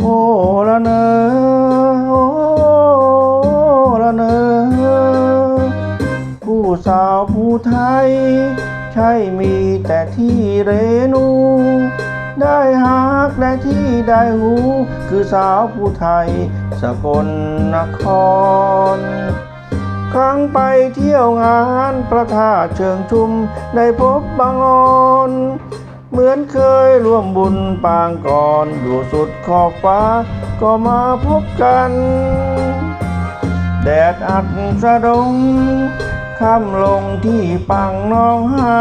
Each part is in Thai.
โอละเนอโอละเนอผู้สาวผู้ไทย ใช่มีแต่ที่เรนู ได้หักและที่ได้หู คือสาวผู้ไทย สกลนครครั้งไปเที่ยวงานประท่าเชิงชุม ได้พบบางอน เหมือนเคยร่วมบุญปางก่อนอยู่สุดขอบฟ้า ก็มาพบกัน แดดอัดสะดงค่ำลงที่ปังน้องหา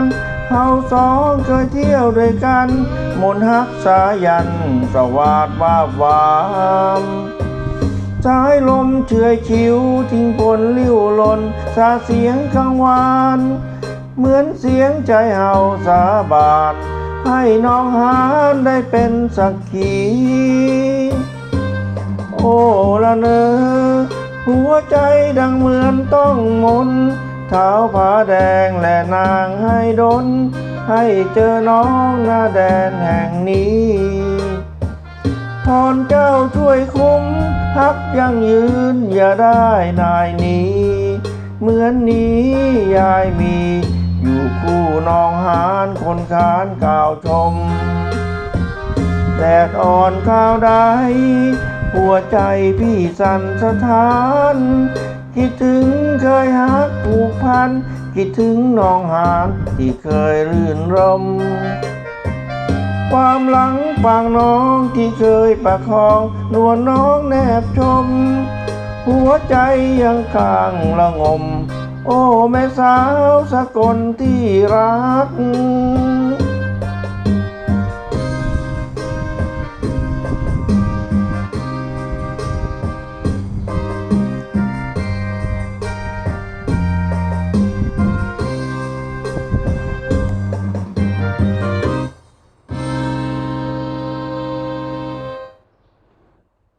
นเฮาสองเคยเที่ยวด้วยกัน มนต์ฮักสายัน สวาดวาบวามสายลมเฉื่อยชิวทิ้งผลลิ้วลน สาเสียงกังวาน เหมือนเสียงใจเฮาสาบานให้น้องหานได้เป็นสักขีโอ้ละเนอหัวใจดังเหมือนต้องมนเท้าผาแดงและนางให้ดน ให้เจอน้องหน้าแดนแห่งนี้พรเจ้าช่วยคุ้มฮักยังยืนอย่าได้นายนี้ เหมือนนี้ยายมี คู่น้องหานคนขานกล่าวชม แดดอ่อนข้าวใด หัวใจพี่สั่นสะท้าน คิดถึงเคยหักผูกพัน คิดถึงน้องหานที่เคยรื่นรม ความหลังฝั่งน้องที่เคยประคอง นวลน้องแนบชม หัวใจยังกลางละงม โอ้ แม่สาวสกลที่รัก